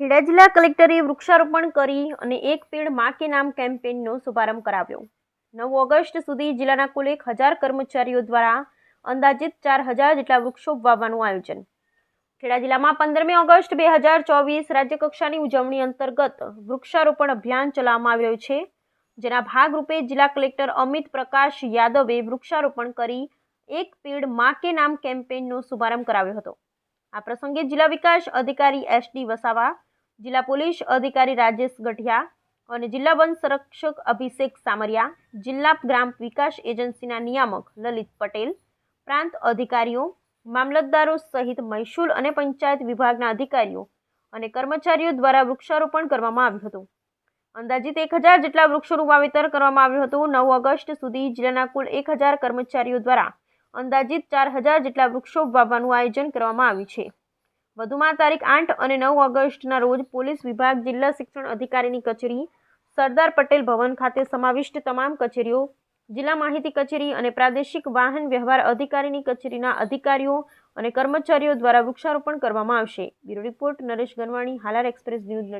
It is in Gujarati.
ખેડા જિલ્લા કલેક્ટરે વૃક્ષારોપણ કરી અને એક પેડમાં કે નામ કેમ્પેનનો શુભારંભ કરાવ્યો. નવ ઓગસ્ટ સુધી જિલ્લાના કુલ એક હજાર કર્મચારીઓ દ્વારા અંદાજિત ચાર હજાર જેટલા વૃક્ષો વાવવાનું આયોજન. ખેડા જિલ્લામાં પંદરમી ઓગસ્ટ બે હજાર ચોવીસ રાજ્યકક્ષાની ઉજવણી અંતર્ગત વૃક્ષારોપણ અભિયાન ચલાવવામાં આવી રહ્યું છે. જેના ભાગરૂપે જિલ્લા કલેક્ટર અમિત પ્રકાશ યાદવે વૃક્ષારોપણ કરી એક પેડમાં કે નામ કેમ્પેનનો શુભારંભ કરાવ્યો હતો. આ પ્રસંગે જિલ્લા વિકાસ અધિકારી એસ ડી વસાવા જિલ્લા પોલીસ અધિકારી રાજેશ ગઢિયા અને જિલ્લા વન સંરક્ષક અભિષેક સામરિયા, જિલ્લા ગ્રામ વિકાસ એજન્સીના નિયામક લલિત પટેલ, પ્રાંત અધિકારીઓ, મામલતદારો સહિત મહેસૂલ અને પંચાયત વિભાગના અધિકારીઓ અને કર્મચારીઓ દ્વારા વૃક્ષારોપણ કરવામાં આવ્યું હતું. અંદાજિત એક હજાર જેટલા વૃક્ષોનું વાવેતર કરવામાં આવ્યું હતું. નવ ઓગસ્ટ સુધી જિલ્લાના કુલ એક હજાર કર્મચારીઓ દ્વારા અંદાજિત ચાર હજાર જેટલા વૃક્ષો વાવવાનું આયોજન કરવામાં આવ્યું છે. વધુમાં તારીખ આઠ અને નવ ઓગસ્ટના રોજ પોલીસ વિભાગ જિલ્લા શિક્ષણ અધિકારીની કચેરી, સરદાર પટેલ ભવન ખાતે સમાવિષ્ટ તમામ કચેરીઓ, જિલ્લા માહિતી કચેરી અને પ્રાદેશિક વાહન વ્યવહાર અધિકારીની કચેરીના અધિકારીઓ અને કર્મચારીઓ દ્વારા વૃક્ષારોપણ કરવામાં આવશે. Bureau report Naresh Ganwani, Halar express news